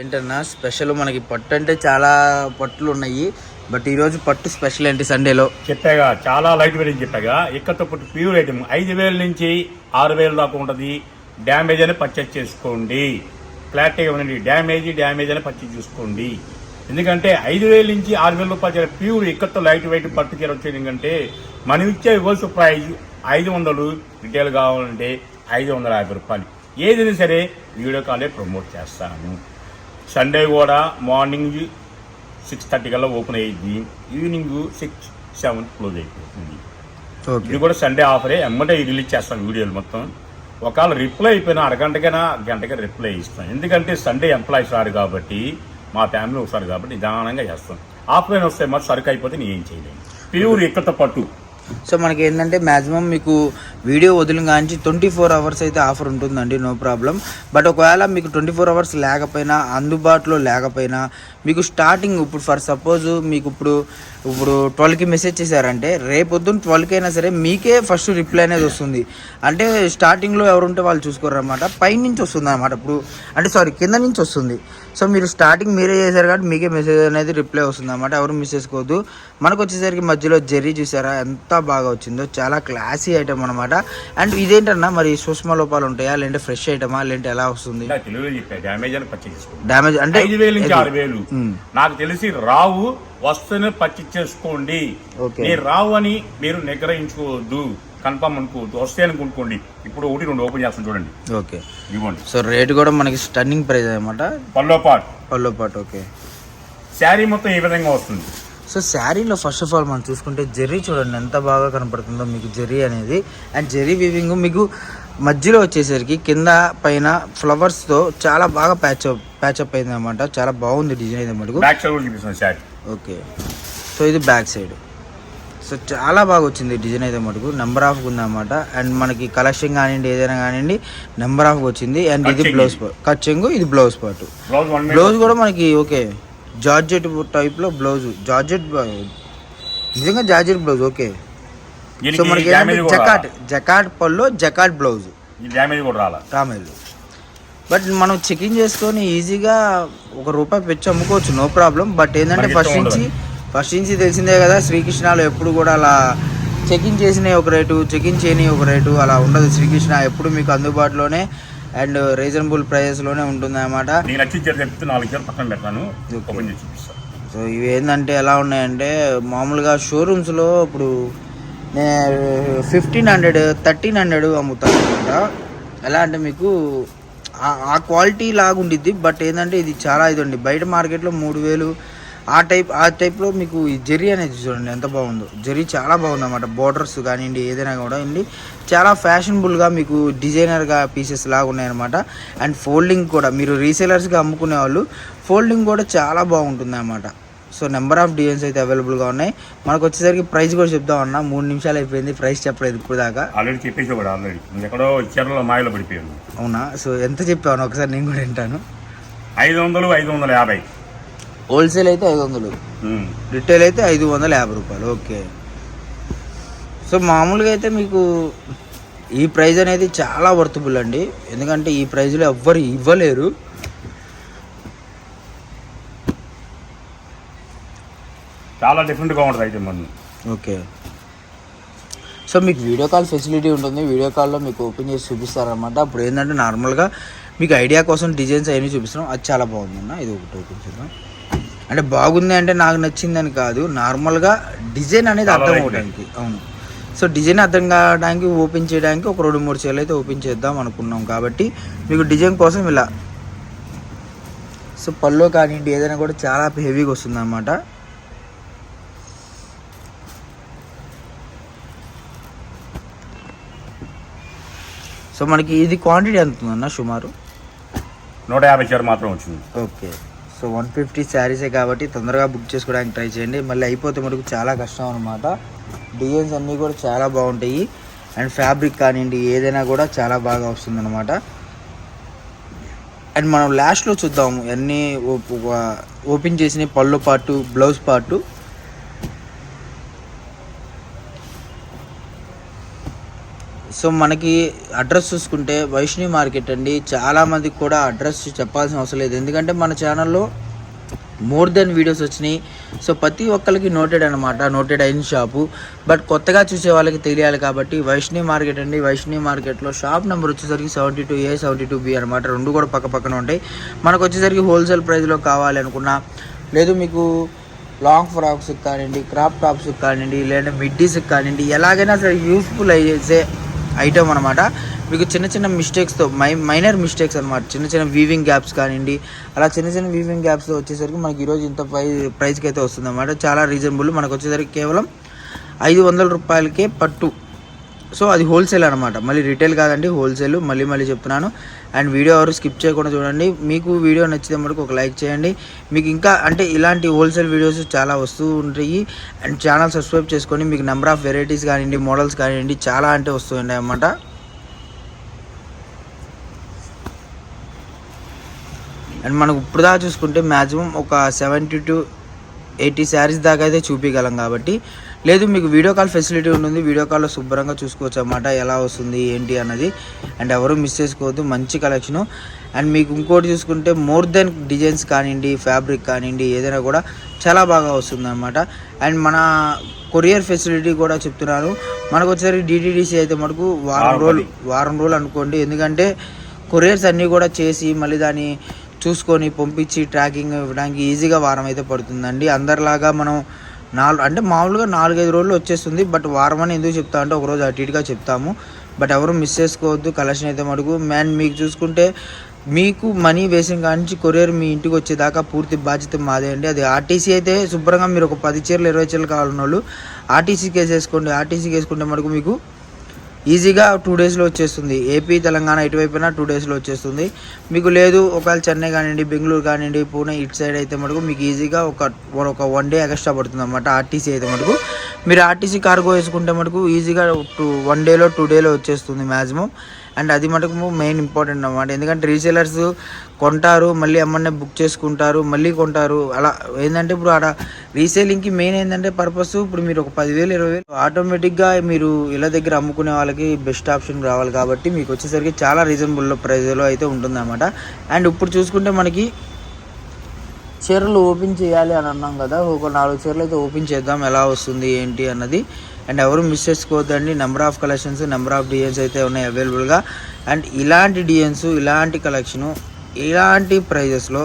ఏంటన్నా స్పెషల్ మనకి పట్టు అంటే చాలా పట్టులు ఉన్నాయి. బట్ ఈరోజు పట్టు స్పెషల్ ఏంటి సండేలో చెప్పాగా చాలా లైట్ వెయిట్ చెప్పాగా. ఇక్కడతో పట్టు ప్యూర్ ఐటమ్ ఐదు వేల నుంచి ఆరు వేల దాకా ఉంటుంది. డ్యామేజ్ అని పర్చేజ్ చేసుకోండి. క్లారిటీగా ఉండండి. డ్యామేజ్ డ్యామేజ్ అని పర్చేజ్ చేసుకోండి. ఎందుకంటే ఐదు వేల నుంచి ఆరు వేల రూపాయలు ప్యూర్ ఇక్కడతో లైట్ వెయిట్ పట్టు చీర వచ్చేది ఎందుకంటే మనం ఇచ్చే హోల్స్ ప్రైజ్ ఐదు వందలు రిటైల్ కావాలంటే ఐదు వందల యాభై రూపాయలు. ఏదైనా సరే వీడియో కాలే ప్రమోట్ చేస్తాను. సండే కూడా మార్నింగ్ సిక్స్ థర్టీ కల్లా ఓపెన్ అయ్యింది ఈవినింగ్ సిక్స్ సెవెన్ క్లోజ్ అయిపోతుంది. ఇది కూడా సండే ఆఫరే ఎమ్మటే రిలీజ్ చేస్తాం వీడియోలు మొత్తం. ఒకవేళ రిప్లై అయిపోయినా అరగంటకైనా గంటకి రిప్లై ఇస్తాం. ఎందుకంటే సండే ఎంప్లాయీస్ రారు కాబట్టి మా ఫ్యామిలీ వస్తారు కాబట్టి నిదానంగా చేస్తాం. ఆఫ్లైన్ వస్తే మరి సరుకు అయిపోతే నేను ఏం చేయలేను. ప్యూర్ ఇక్కత పట్టు సో మనకి ఏంటంటే మ్యాక్సిమం మీకు వీడియో వదిలిన కాంచి ట్వంటీ ఫోర్ అవర్స్ అయితే ఆఫర్ ఉంటుందండి నో ప్రాబ్లం. బట్ ఒకవేళ మీకు ట్వంటీ ఫోర్ అవర్స్ లేకపోయినా అందుబాటులో లేకపోయినా మీకు స్టార్టింగ్ ఇప్పుడు ఫర్ సపోజ్ మీకు ఇప్పుడు ఇప్పుడు ట్వెల్వ్కి మెసేజ్ చేశారంటే రేపొద్దున ట్వెల్వ్కి అయినా సరే మీకే ఫస్ట్ రిప్లై అనేది వస్తుంది. అంటే స్టార్టింగ్లో ఎవరుంటే వాళ్ళు చూసుకోరు అనమాట పైనుంచి వస్తుంది అనమాట ఇప్పుడు అంటే సారీ కింద నుంచి వస్తుంది. సో మీరు స్టార్టింగ్ మీరే చేశారు కాబట్టి మీకే మెసేజ్ అనేది రిప్లై వస్తుంది అనమాట ఎవరు మిస్ చేసుకోవద్దు. మనకు వచ్చేసరికి మధ్యలో జెర్రీ చూసారా? ఎంత బాగా వచ్చిందో. చాలా క్లాసీ ఐటమ్ అనమాట అండ్ ఇదేంటన్నా? మరి సూక్ష్మ లోపాలు ఉంటాయా? లేదంటే ఫ్రెష్ ఐటమా లేదంటే ఎలా వస్తుంది? డ్యామేజ్ అంటే. నాకు తెలిసి రావు వస్తేనే చేసుకోండి. ఓకే. నేను రావు అని మీరు నిగ్రహించుకోవద్దు. కన్ఫర్మ్ అనుకోవద్దు. వస్తే అని కొనుక్కోండి ఇప్పుడు ఒకటి రెండు ఓపెన్ చేస్తాను చూడండి. ఓకే. ఇవ్వండి. సో రేట్ కూడా మనకి స్టన్నింగ్ ప్రైస్ అనమాట పల్లో పాట్. పల్లో పాటు ఓకే. శారీ మొత్తం ఈ విధంగా వస్తుంది? సో శారీలో ఫస్ట్ ఆఫ్ ఆల్ మనం చూసుకుంటే జెర్రీ చూడండి ఎంత బాగా కనపడుతుందో మీకు జెర్రీ అనేది. అండ్ జెర్రీ వీవింగ్ మీకు మధ్యలో వచ్చేసరికి కింద పైన ఫ్లవర్స్తో చాలా బాగా ప్యాచప్ ప్యాచప్ అయింది అనమాట చాలా బాగుంది డిజైన్ అయితే మటుకు. ఓకే. సో ఇది బ్యాక్ సైడ్. సో చాలా బాగా వచ్చింది డిజైన్ అయితే మటుకు. నెంబర్ ఆఫ్ ఉందన్నమాట అండ్ మనకి కలెక్షన్ కానివ్వండి ఏదైనా కానివ్వండి నెంబర్ ఆఫ్ వచ్చింది. అండ్ ఇది. బ్లౌజ్ కచ్చింగ్ ఇది బ్లౌజ్ పార్ట్ బ్లౌజ్ కూడా మనకి ఓకే. జార్జెట్ టైప్లో బ్లౌజ్ జార్జెట్ నిజంగా జార్జెట్ బ్లౌజ్ ఓకే. సో మనకి జకాట్. జకాట్ పళ్ళు జకాట్ బ్లౌజ్ డ్యామేజ్ కూడా టామెల్ బట్ మనం చెకింగ్ చేసుకొని ఈజీగా ఒక రూపాయి పెంచి అమ్ముకోవచ్చు నో ప్రాబ్లం. బట్ ఏంటంటే ఫస్ట్ నుంచి ఫస్ట్ నుంచి తెలిసిందే కదా శ్రీకృష్ణలో ఎప్పుడు కూడా అలా చెకింగ్ చేసిన ఒక రేటు చెకింగ్ చేయని ఒక రేటు అలా ఉండదు. శ్రీకృష్ణ ఎప్పుడు మీకు అందుబాటులోనే అండ్ రీజనబుల్ ప్రైజెస్లోనే ఉంటుంది పక్కన. ఓపెన్ చేసి చూపిస్తాను సో ఇవి ఏంటంటే ఎలా ఉన్నాయంటే మామూలుగా షోరూమ్స్లో ఇప్పుడు నేను ఫిఫ్టీన్ హండ్రెడ్ థర్టీన్ హండ్రెడ్ అమ్ముతాను అనమాట ఎలా అంటే మీకు ఆ- క్వాలిటీ లాగా ఉండిద్ది బట్ ఏంటంటే ఇది చాలా ఇది అండి బయట మార్కెట్లో మూడు వేలు ఆ టైప్ ఆ టైప్లో మీకు ఈ జెర్రీ అనేది చూడండి ఎంత బాగుందో. జెర్రీ చాలా బాగుంది అనమాట బోర్డర్స్ కానివ్వండి ఏదైనా కూడా అండి. చాలా ఫ్యాషనబుల్గా మీకు డిజైనర్గా పీసెస్ లాగా ఉన్నాయన్నమాట అండ్ ఫోల్డింగ్ కూడా మీరు రీసేలర్స్గా అమ్ముకునే వాళ్ళు ఫోల్డింగ్ కూడా చాలా బాగుంటుంది అన్నమాట సో నెంబర్ ఆఫ్ డిజైన్స్ అయితే అవైలబుల్గా ఉన్నాయి. మనకు వచ్చేసరికి ప్రైస్ కూడా చెప్దాం అన్న. మూడు నిమిషాలు అయిపోయింది ప్రైస్ చెప్పలేదు ఇప్పుడు దాకా. ఆల్రెడీ చెప్పేసి కూడా ఆల్రెడీ. ఎక్కడో మాయలో పడిపోయాను అవునా? సో ఎంత చెప్పాను ఒకసారి నేను కూడా వింటాను. ఐదు వందలు ఐదు వందల యాభై. హోల్సేల్ అయితే ఐదు వందలు. రిటైల్ అయితే ఐదు వందల యాభై రూపాయలు. ఓకే. సో మామూలుగా అయితే మీకు ఈ ప్రైస్ అనేది చాలా వర్తబుల్ అండి. ఎందుకంటే ఈ ప్రైస్లో ఎవ్వరు ఇవ్వలేరు. చాలా డిఫరెంట్గా ఉంటుంది అయితే మనం ఓకే. సో మీకు వీడియో కాల్ ఫెసిలిటీ ఉంటుంది. వీడియో కాల్లో మీకు ఓపెన్ చేసి చూపిస్తారనమాట అప్పుడు ఏంటంటే నార్మల్గా మీకు ఐడియా కోసం డిజైన్స్ అవన్నీ చూపిస్తున్నాం. అది చాలా బాగుందన్న ఇది ఒకటి ఓపెన్ చేద్దాం. అంటే బాగుంది అంటే నాకు నచ్చిందని కాదు. నార్మల్గా డిజైన్ అనేది అర్థం అవడానికి అవును. సో డిజైన్ అర్థం కావడానికి ఓపెన్ చేయడానికి ఒక రెండు మూడు చీరలు అయితే ఓపెన్ చేద్దాం అనుకున్నాం కాబట్టి మీకు డిజైన్ కోసం ఇలా. సో పళ్ళు కానివ్వండి ఏదైనా కూడా చాలా హెవీగా వస్తుంది సో మనకి ఇది క్వాంటిటీ ఎంత ఉందన్న సుమారు? నూట యాభై చీర మాత్రం వచ్చింది. ఓకే. సో వన్ ఫిఫ్టీ శారీసే కాబట్టి తొందరగా బుక్ చేసుకోవడానికి ట్రై చేయండి. మళ్ళీ అయిపోతే మనకు చాలా కష్టం అనమాట డిజైన్స్ అన్నీ కూడా చాలా బాగుంటాయి. అండ్ ఫ్యాబ్రిక్ కానివ్వండి ఏదైనా కూడా చాలా బాగా వస్తుందన్నమాట అండ్ మనం లాస్ట్లో చూద్దాము. అన్నీ ఓపెన్ చేసిన పళ్ళు పార్టు బ్లౌజ్ పార్టు సో మనకి అడ్రస్ చూసుకుంటే వైష్ణవి మార్కెట్ అండి. చాలా మందికి కూడా అడ్రస్ చెప్పాల్సిన అవసరం లేదు. ఎందుకంటే మన ఛానల్లో మోర్ దెన్ వీడియోస్ వచ్చినాయి. సో ప్రతి ఒక్కరికి నోటెడ్ అనమాట నోటెడ్ అయిన షాపు బట్ కొత్తగా చూసే వాళ్ళకి తెలియాలి కాబట్టి వైష్ణవి మార్కెట్ అండి. వైష్ణవి మార్కెట్లో షాప్ నెంబర్ వచ్చేసరికి seventy two A seventy two B అనమాట రెండు కూడా పక్క పక్కన ఉంటాయి. మనకు వచ్చేసరికి హోల్సేల్ ప్రైస్లో కావాలి అనుకున్నా లేదు మీకు లాంగ్ ఫ్రాక్స్ కానివ్వండి క్రాప్ టాప్స్ కానివ్వండి లేదంటే మిడ్డీస్కి కానివ్వండి ఎలాగైనా సరే యూస్ఫుల్ అయ్యేసే ఐటమ్ అనమాట మీకు చిన్న చిన్న మిస్టేక్స్తో మై మైనర్ మిస్టేక్స్ అనమాట చిన్న చిన్న వీవింగ్ గ్యాప్స్ కానివ్వండి అలా చిన్న చిన్న వీవింగ్ గ్యాప్స్తో వచ్చేసరికి మనకి ఈరోజు ఇంత ప్రై ప్రైస్కి అయితే వస్తుంది అనమాట చాలా రీజనబుల్ మనకు వచ్చేసరికి కేవలం ఐదు వందల రూపాయలకే పట్టు. సో అది హోల్సేల్ అనమాట మళ్ళీ రీటైల్ కాదండి హోల్సేల్ మళ్ళీ మళ్ళీ చెప్తున్నాను. అండ్ వీడియో ఎవరు స్కిప్ చేయకుండా చూడండి. మీకు వీడియో నచ్చితే మటుకు ఒక లైక్ చేయండి. మీకు ఇంకా అంటే ఇలాంటి హోల్సేల్ వీడియోస్ చాలా వస్తూ ఉంటాయి. అండ్ ఛానల్ సబ్స్క్రైబ్ చేసుకొని మీకు నెంబర్ ఆఫ్ వెరైటీస్ కానివ్వండి మోడల్స్ కానివ్వండి చాలా అంటే వస్తుంటాయి అన్నమాట. అండ్ మనకు ఇప్పుడు దాకా చూసుకుంటే మ్యాక్సిమం ఒక సెవెంటీ టు ఎయిటీ శారీస్ దాకా అయితే చూపించగలం కాబట్టి. లేదు మీకు వీడియో కాల్ ఫెసిలిటీ ఉంటుంది. వీడియో కాల్లో శుభ్రంగా చూసుకోవచ్చు అన్నమాట. ఎలా వస్తుంది ఏంటి అన్నది. అండ్ ఎవరు మిస్ చేసుకోవద్దు మంచి కలెక్షను అండ్ మీకు ఇంకోటి చూసుకుంటే మోర్ దెన్ డిజైన్స్ కానివ్వండి ఫ్యాబ్రిక్ కానివ్వండి ఏదైనా కూడా చాలా బాగా వస్తుంది అనమాట అండ్ మన కొరియర్ ఫెసిలిటీ కూడా చెప్తున్నాను మనకు వచ్చేసరికి డిటీడీసీ అయితే మటుకు వారం రోజులు వారం రోజులు అనుకోండి. ఎందుకంటే కొరియర్స్ అన్నీ కూడా చేసి మళ్ళీ దాన్ని చూసుకొని పంపించి ట్రాకింగ్ ఇవ్వడానికి ఈజీగా వారం అయితే పడుతుందండి. అందరిలాగా మనం నాలుగు అంటే మామూలుగా నాలుగైదు రోజులు వచ్చేస్తుంది బట్ వారం అని ఎందుకు చెప్తా అంటే ఒకరోజు అటు ఇటుగా చెప్తాము. బట్ ఎవరు మిస్ చేసుకోవద్దు కలెక్షన్ అయితే మటుకు మ్యాన్ మీకు చూసుకుంటే మీకు మనీ వేసిన కానించి నుంచి కొరియర్ మీ ఇంటికి వచ్చేదాకా పూర్తి బాధ్యత మాదే అండి. అది ఆర్టీసీ అయితే శుభ్రంగా మీరు ఒక పది చీరలు ఇరవై చీరలు కావాలన్న వాళ్ళు ఆర్టీసీకి వేసేసుకోండి ఆర్టీసీకి వేసుకుంటే మటుకు మీకు ఈజీగా టూ డేస్లో వచ్చేస్తుంది. ఏపీ తెలంగాణ ఇటువైపున టూ డేస్లో వచ్చేస్తుంది. మీకు లేదు ఒకవేళ చెన్నై కానివ్వండి బెంగళూరు కానివ్వండి పూణే ఇటు సైడ్ అయితే మటుకు మీకు ఈజీగా ఒక ఒక వన్ డే ఎక్స్ట్రా పడుతుంది అనమాట ఆర్టీసీ అయితే మటుకు. మీరు ఆర్టీసీ కార్గో వేసుకుంటే మటుకు ఈజీగా టూ వన్ డేలో టూ డేలో వచ్చేస్తుంది మ్యాక్సిమం అండ్ అది మటుకు మెయిన్ ఇంపార్టెంట్ అనమాట ఎందుకంటే రీసేలర్స్ కొంటారు మళ్ళీ అమ్మనే బుక్ చేసుకుంటారు మళ్ళీ కొంటారు. అలా ఏంటంటే ఇప్పుడు ఆడ రీసేలింగ్కి మెయిన్ ఏంటంటే పర్పస్ ఇప్పుడు మీరు ఒక పదివేలు ఇరవై వేలు ఆటోమేటిక్గా మీరు ఇళ్ళ దగ్గర అమ్ముకునే వాళ్ళకి బెస్ట్ ఆప్షన్ రావాలి కాబట్టి మీకు వచ్చేసరికి చాలా రీజనబుల్ ప్రైస్లో అయితే ఉంటుందన్నమాట. అండ్ ఇప్పుడు చూసుకుంటే మనకి చీరలు ఓపెన్ చేయాలి అని అన్నాం కదా ఒక నాలుగు చీరలు అయితే ఓపెన్ చేద్దాం ఎలా వస్తుంది ఏంటి అన్నది. అండ్ ఎవరు మిస్ చేసుకోవద్దండి. Number of collections number of designs అయితే ఉన్నాయి అవైలబుల్గా అండ్ ఇలాంటి డిజైన్స్ ఇలాంటి కలెక్షను ఇలాంటి ప్రైజెస్లో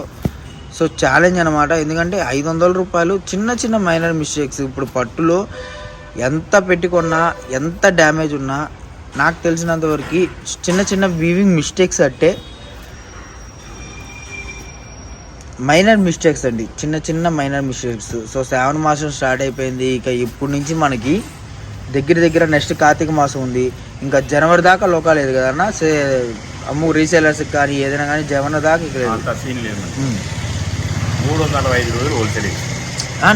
సో ఛాలెంజ్ అనమాట ఎందుకంటే ఐదు వందల రూపాయలు చిన్న చిన్న మైనర్ మిస్టేక్స్ ఇప్పుడు పట్టులో ఎంత పెట్టుకున్నా ఎంత డ్యామేజ్ ఉన్నా నాకు తెలిసినంత వరకు చిన్న చిన్న వీవింగ్ మిస్టేక్స్ అంటే మైనర్ మిస్టేక్స్ అండి. చిన్న చిన్న మైనర్ మిస్టేక్స్ సో సెవెన్ మాసం స్టార్ట్ అయిపోయింది. ఇక ఇప్పటి నుంచి మనకి దగ్గర దగ్గర నెక్స్ట్ కార్తీక మాసం ఉంది. ఇంకా జనవరి దాకా లోకాలు లేదు కదన్న సే అమ్ము రీసేలర్స్కి కానీ ఏదైనా కానీ జనవరి దాకా ఇక్కడ లేదు. అంత సీన్ లేదు ఉమ్. మూడు వందల అరవై ఐదు రోజులు హోల్సేల్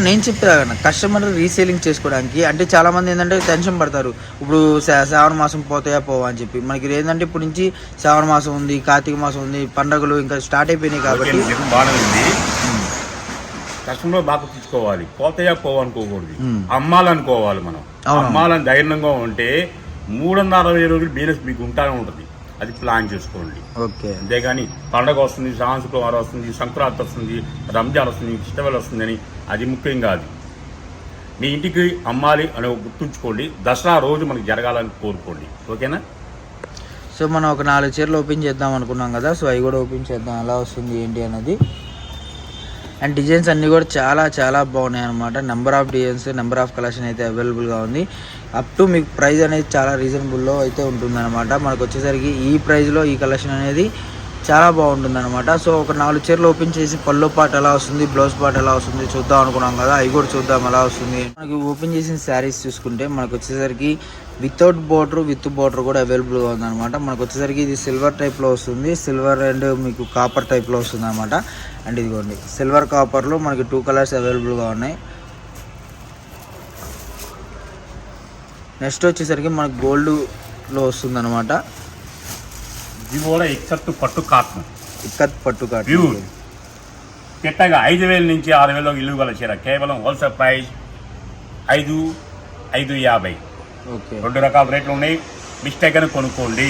నేను చెప్తా కన్నా కస్టమర్ రీసేలింగ్ చేసుకోవడానికి అంటే చాలా మంది ఏంటంటే టెన్షన్ పడతారు. ఇప్పుడు శ్రావణ మాసం పోతాయా పోవా అని చెప్పి. మనకి ఏంటంటే ఇప్పుడు నుంచి శ్రావణ మాసం ఉంది కార్తీక మాసం ఉంది పండగలు ఇంకా స్టార్ట్ అయిపోయినాయి కాబట్టి కస్టమర్ బాగా తీసుకోవాలి పోతాయా పోవనుకోకూడదు. అమ్మాలనుకోవాలి మనం. అమ్మాలని ధైర్యంగా ఉంటే మూడు వందల అరవై రోజులు బిజినెస్ మీకు ఉంటానే ఉంటుంది. అది ప్లాన్ చేసుకోండి. ఓకే. అంతేగాని పండగ వస్తుంది సాంస్కృతిక వస్తుంది సంక్రాంతి వస్తుంది రంజాన్ వస్తుంది ఫెస్టివల్ వస్తుందని అది ముఖ్యం కాదు. మీ ఇంటికి అమ్మాలి అని గుర్తుంచుకోండి. దసరా రోజు మనకి జరగాలని కోరుకోండి. ఓకేనా? సో మనం ఒక నాలుగు చీరలు ఓపెన్ చేద్దాం అనుకున్నాం కదా సో అవి కూడా ఓపెన్ చేద్దాం. ఎలా వస్తుంది ఏంటి అన్నది అండ్ డిజైన్స్ అన్నీ కూడా చాలా చాలా బాగున్నాయి అనమాట number of designs number of collection అయితే అవైలబుల్గా ఉంది. అప్ టు మీకు ప్రైస్ అనేది చాలా రీజనబుల్లో అయితే ఉంటుందన్నమాట మనకు వచ్చేసరికి ఈ ప్రైస్లో ఈ కలెక్షన్ అనేది చాలా బాగుంటుందన్నమాట సో ఒక నాలుగు చీరలు ఓపెన్ చేసి పళ్ళు పాట ఎలా వస్తుంది బ్లౌజ్ పాట ఎలా వస్తుంది చూద్దాం అనుకున్నాం కదా. అవి కూడా చూద్దాం ఎలా వస్తుంది. మనకి ఓపెన్ చేసిన శారీస్ చూసుకుంటే మనకు వచ్చేసరికి వితౌట్ బోర్డర్ విత్ బోర్డర్ కూడా అవైలబుల్గా ఉందన్నమాట. మనకు వచ్చేసరికి ఇది సిల్వర్ టైప్లో వస్తుంది. సిల్వర్ అండ్ మీకు కాపర్ టైప్లో వస్తుంది అనమాట అండ్ ఇదిగోండి సిల్వర్ కాపర్లో మనకి టూ కలర్స్ అవైలబుల్గా ఉన్నాయి. నెక్స్ట్ వచ్చేసరికి మనకు గోల్డ్లో వస్తుంది అనమాట ఇది కూడా ఎక్సెప్ట్ పట్టు కాటన్. ఇక్కత్ పట్టు కాటు ప్యూర్ పెట్టగా ఐదు వేల నుంచి ఆరు వేల ఇల్లు గల చీర. కేవలం హోల్సేల్ ప్రైస్ ఐదు ఐదు యాభై. రెండు రకాల రేట్లు ఉన్నాయి. మిస్టేక్ అని కొనుక్కోండి.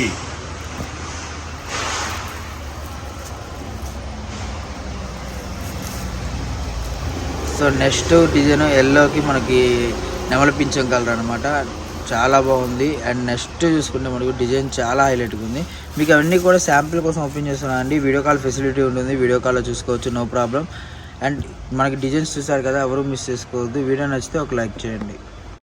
సో నెక్స్ట్ డిజైన్ ఎల్లోకి మనకి నెమలి పింఛం కలర్ అనమాట చాలా బాగుంది. అండ్ నెక్స్ట్ చూసుకుంటే మనకు డిజైన్ చాలా హైలైట్గా ఉంది. మీకు అవన్నీ కూడా శాంపిల్ కోసం ఓపెన్ చేస్తున్నాను అండి. వీడియో కాల్ ఫెసిలిటీ ఉంటుంది. వీడియో కాల్లో చూసుకోవచ్చు. No problem. అండ్ మనకి డిజైన్స్ చూసారు కదా ఎవరు మిస్ చేసుకోవద్దు. వీడియో నచ్చితే ఒక లైక్ చేయండి.